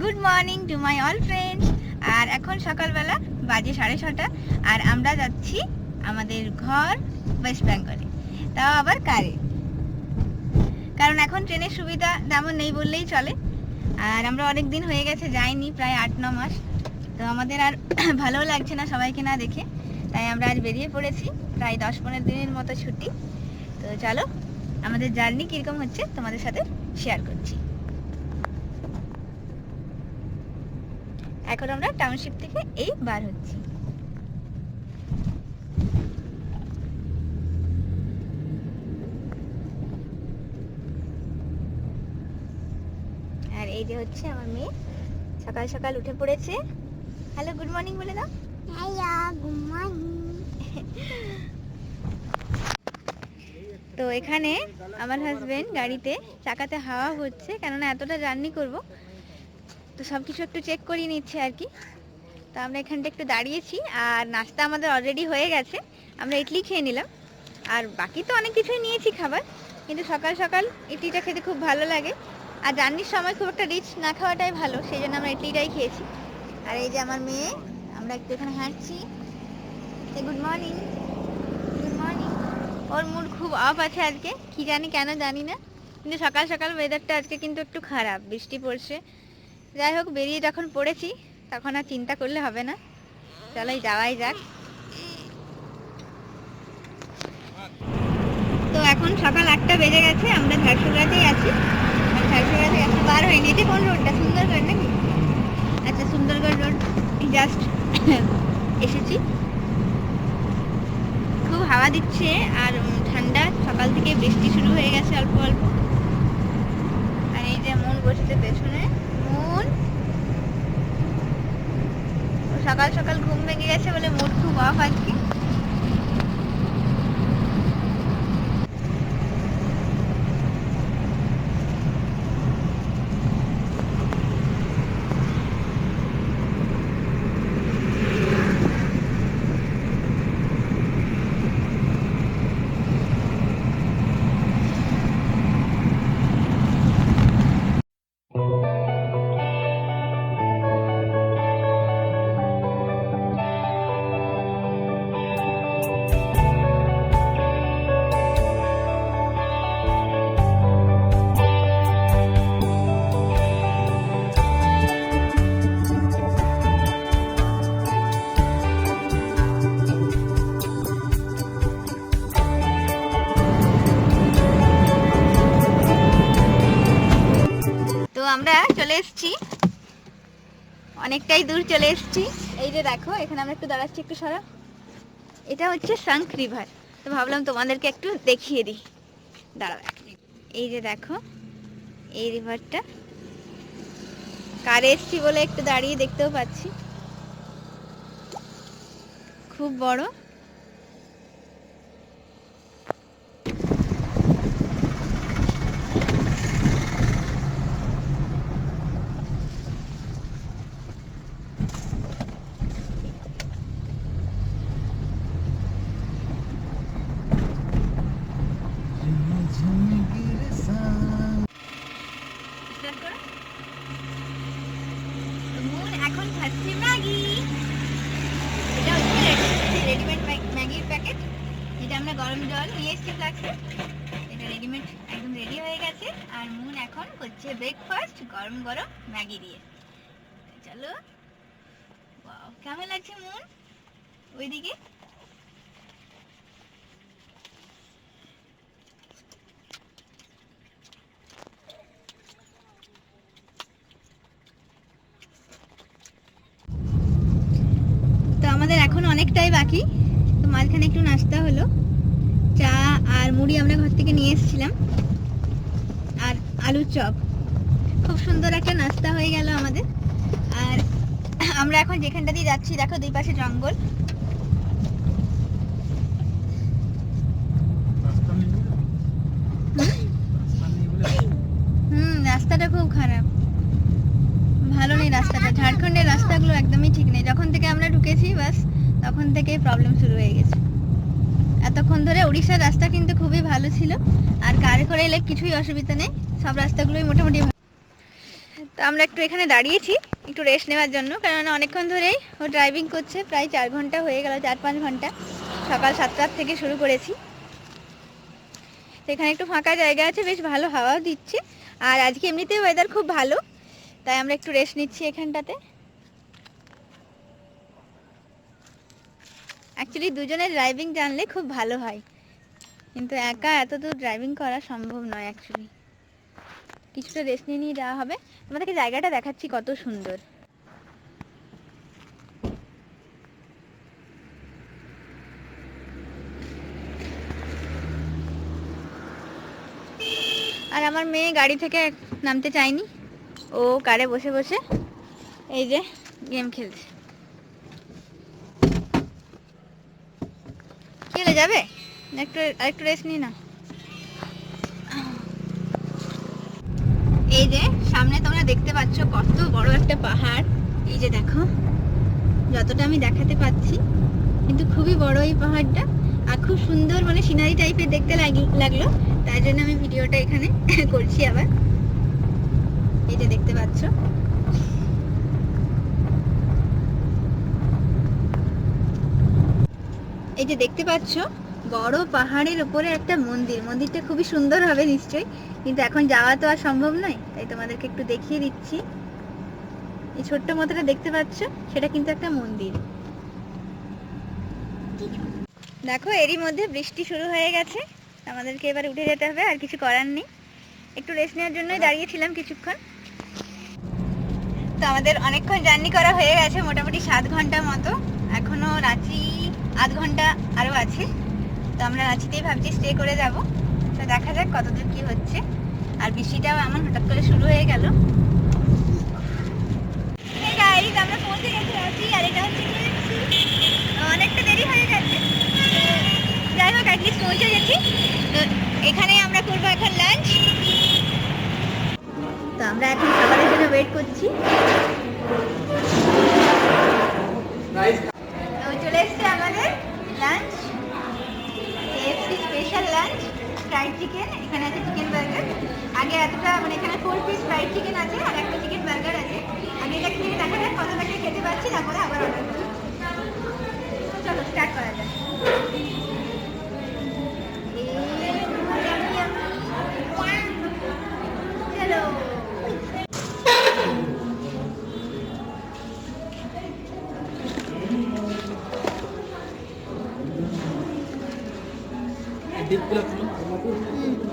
Good morning to my all friends আর এখন সকালবেলা বাজে সাড়ে ছটা, আর আমরা যাচ্ছি আমাদের ঘর ওয়েস্ট বেঙ্গলে তাও আবার কারে? কারণ এখন ট্রেনের সুবিধা তেমন নেই বললেই চলে। আর আমরা অনেক দিন হয়ে গেছে যাইনি, প্রায় আট, ন মাস। তো আমাদের আর ভালো লাগছে না সবাইকে না দেখে। তাই আমরা আজ বেরিয়ে পড়েছি, প্রায় দশ, পনেরো দিনের মতো ছুটি। তো চলো, আমাদের জার্নি কীরকম হচ্ছে তোমাদের সাথে শেয়ার করছি। এখন আমরা টাউনশিপ থেকে এই বার হচ্ছি। আর এই যে হচ্ছে আমার মেয়ে সকাল সকাল উঠে পড়েছে। হ্যালো গুড মর্নিং বলে দাও। তো এখানে আমার হাজবেন্ড গাড়িতে চাকাতে হাওয়া হচ্ছে কেননা এতটা জার্নি করব। তো সব কিছু একটু চেক করিয়ে নিচ্ছে আর কি। তো আমরা এখানটা একটু দাঁড়িয়েছি আর নাস্তা আমাদের অলরেডি হয়ে গেছে। আমরা ইডলি খেয়ে নিলাম। আর বাকি তো অনেক কিছুই নিয়েছি খাবার, কিন্তু সকাল সকাল ইডলিটা খেতে খুব ভালো লাগে। আর জার্নির সময় খুব একটা রিচ না খাওয়াটাই ভালো, সেই জন্য আমরা ইডলিটাই খেয়েছি। আর এই যে আমার মেয়ে, আমরা একটু এখানে হাঁটছি। গুড মর্নিং গুড মর্নিং ওর মুড খুব অফ আছে আজকে, কি জানি কেন জানি না। কিন্তু সকাল সকাল ওয়েদারটা আজকে কিন্তু একটু খারাপ, বৃষ্টি পড়ছে। যাই হোক, বেরিয়ে যখন পড়েছি, তখন আর চিন্তা করলে হবে না। চলাই যাওয়াই যাক। তো এখন সকাল আটটা বেজে গেছে, আমরা ঝাড়সুগাতেই আছি। আর ঝাড়সুগাতে এখন বার হয়নি এটা কোন রোডটা সুন্দরগড় নাকি? আচ্ছা সুন্দরগড় রোড জাস্ট এসেছি। খুব হাওয়া দিচ্ছে, আর ঠান্ডা, সকাল থেকে বৃষ্টি শুরু হয়ে গেছে অল্প অল্প। আর এই যে মন বসেছে পেছনে মন ও সকাল সকাল ঘুম ভেঙে গেছে বলে মুড খুব অফ আজকে আমরা চলে এসেছি। অনেকটাই দূর চলে এসেছি। এই যে দেখো, এখানে আমরা একটু দাঁড়াচ্ছি, একটু সরা এটা হচ্ছে সাঙ্ক রিভার। তো ভাবলাম তোমাদেরকে একটু দেখিয়ে দিই। দাঁড়াও এই যে দেখো, এই রিভারটা। কারে এসছি বলে একটু দাঁড়িয়ে দেখতেও পাচ্ছি। খুব বড় স্টার্ট করো তো মুন এখন খাচ্ছে ম্যাগি এটা হচ্ছে রেডিমেড ম্যাগির প্যাকেট যেটা আমরা গরম জল এটা রেডিমেড একদম রেডি হয়ে গেছে। আর মুন এখন করছে ব্রেকফাস্ট গরম গরম ম্যাগি দিয়ে। চলো। কেমন লাগছে মুন ওইদিকে? তো আমাদের এখন অনেকটাই বাকি। তো মাঝখানে একটু নাস্তা হলো। চা আর মুড়ি আমরা ঘর থেকে নিয়ে এসেছিলাম। আর আলুর চপ। খুব সুন্দর একটা নাস্তা হয়ে গেল আমাদের। আর আমরা এখন যেখানটা দিয়ে যাচ্ছি দেখো দুই পাশে জঙ্গল। হুম রাস্তাটা খুব খারাপ। ভালো নেই রাস্তাটা। ঝাড়খণ্ডের রাস্তাগুলো একদমই ঠিক নেই। যখন থেকে আমরা ঢুকেছি বাস তখন থেকেই প্রবলেম শুরু হয়ে গেছে। এতক্ষণ ধরে উড়িষ্যার রাস্তা কিন্তু খুবই ভালো ছিল। আর কারে করে এলে কিছুই অসুবিধা নেই। সব রাস্তাগুলোই মোটামুটি। তো আমরা একটু এখানে দাঁড়িয়েছি, একটু রেস্ট নেওয়ার জন্য। কারণ অনেকক্ষণ ধরেই ও ড্রাইভিং করছে। প্রায় চার ঘণ্টা হয়ে গেল, চার পাঁচ ঘণ্টা। সকাল সাতটার থেকে শুরু করেছি। তো এখানে একটু ফাঁকা জায়গা আছে, বেশ ভালো হাওয়াও দিচ্ছে। আর আজকে এমনিতেই ওয়েদার খুব ভালো। তাই আমরা একটু রেস্ট নিচ্ছি এখানটাতে। অ্যাকচুয়ালি দুজনের ড্রাইভিং জানলে খুব ভালো হয়। কিন্তু একা এত দূর ড্রাইভিং করা সম্ভব নয় অ্যাকচুয়ালি কিছুটা রেস্ট নিয়ে নিয়ে যাওয়া হবে। তোমাদেরকে জায়গাটা দেখাচ্ছি কত সুন্দর। আর আমার মেয়ে গাড়ি থেকে নামতে চায়নি। ও কারে বসে বসে এই যে গেম খেলছে। কি যাবে? একটু, আরেকটু রেস্ট নি না এই যে, সামনে তোমরা দেখতে পাচ্ছ কত বড় একটা পাহাড়। এই যে দেখো, যতটা আমি দেখাতে পাচ্ছি, কিন্তু খুবই বড় এই পাহাড়টা। আর খুব সুন্দর মানে সিনারি টাইপের দেখতে লাগি- লাগল। তাই জন্য আমি ভিডিওটা এখানে করছি আবার। এই যে দেখতে পাচ্ছ। এই যে দেখতে পাচ্ছ বড় পাহাড়ের উপরে একটা মন্দির। মন্দিরটা খুবই সুন্দর হবে নিশ্চয়ই কিন্তু এখন যাওয়া তো আর সম্ভব নয় তাই তোমাদেরকে একটু দেখিয়ে দিচ্ছি। এই ছোট্ট মতোটা দেখতে পাচ্ছ সেটা কিন্তু একটা মন্দির। দেখো এরই মধ্যে বৃষ্টি শুরু হয়ে গেছে আমাদেরকে এবার উঠে যেতে হবে আর কিছু করার নেই। একটু রেস্ট নেওয়ার জন্যই দাঁড়িয়েছিলাম কিছুক্ষণ। তো আমাদের অনেকক্ষণ জার্নি করা হয়ে গেছে মোটামুটি সাত ঘণ্টা মতো। এখনও রাঁচি আধ ঘণ্টা আরও আছে। তো আমরা রাঁচিতেই ভাবছি স্টে করে যাব। তো দেখা যাক কতদূর কি হচ্ছে। আর বৃষ্টিটাও এমন হঠাৎ করে শুরু হয়ে গেল। আমরা পৌঁছে অনেকটা দেরি হয়ে গেছে যাই হোক পৌঁছে গেছি। তো আমরা করব এখন লাঞ্চ তো আমরা এখন খাবারের জন্য ওয়েট করছি। ফ্রাইড চিকেন আছে আর একটা চিকেন বার্গার আছে। আগে এটা খেয়ে দেখা যাক কতটা খেতে পারছি তারপরে আবার অর্ডার করি চলো স্টার্ট করা যাক। টুইস্টে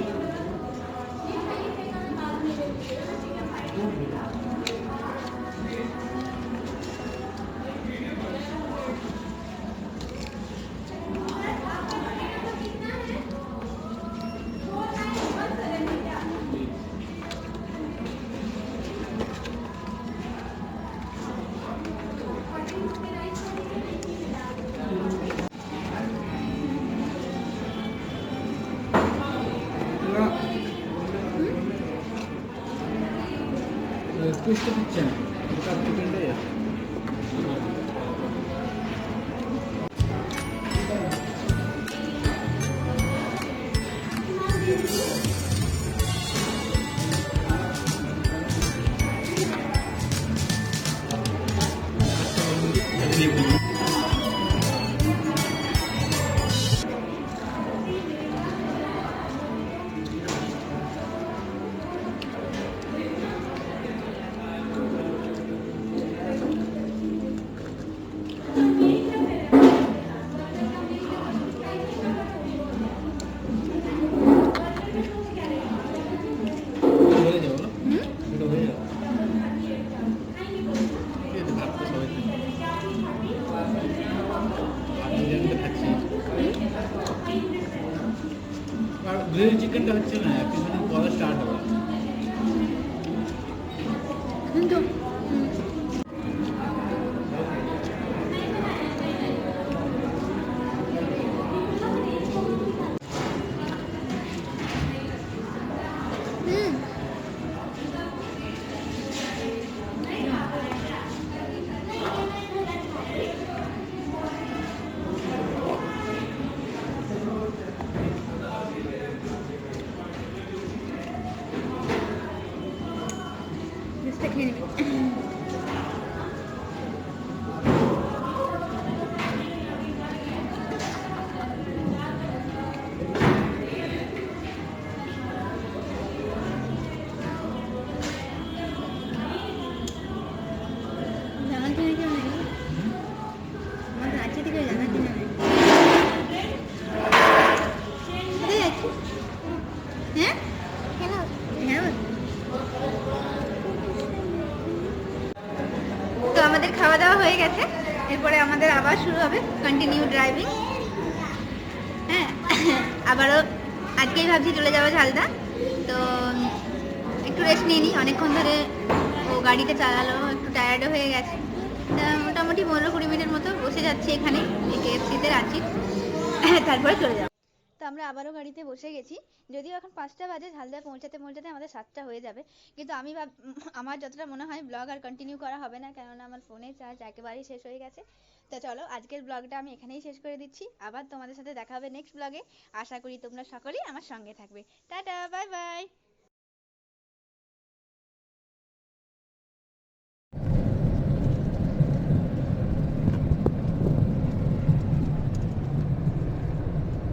হচ্ছে না কিছুদিন পরে স্টার্ট হবে। Just খেয়ে হয়ে গেছে। এরপরে আমাদের আবার শুরু হবে কন্টিনিউ ড্রাইভিং হ্যাঁ আবারও আজকেই ভাবছি চলে যাব ঝালদা। তো একটু রেস্ট নিয়ে নিই। অনেকক্ষণ ধরে ও গাড়িতে চালালো, একটু টায়ার্ডও হয়ে গেছে। মোটামুটি পনেরো কুড়ি মিনিটের মতো বসে যাচ্ছি এখানে কেএফসিতে আছি তারপরে চলে যাব। আমরা আবারও গাড়িতে বসে গেছি। যদিও এখন পাঁচটা বাজে, ঝালদায় পৌঁছাতে পৌঁছাতে আমাদের সাতটা হয়ে যাবে। কিন্তু আমি ভাব, আমার যতটা মনে হয় ব্লগ আর কন্টিনিউ করা হবে না, কেননা আমার ফোনে চার্জ একেবারেই শেষ হয়ে গেছে। তো চলো, আজকের ব্লগটা আমি এখানেই শেষ করে দিচ্ছি। আবার তোমাদের সাথে দেখা হবে নেক্সট ব্লগে আশা করি তোমরা সকলেই আমার সঙ্গে থাকবে। Tata bye bye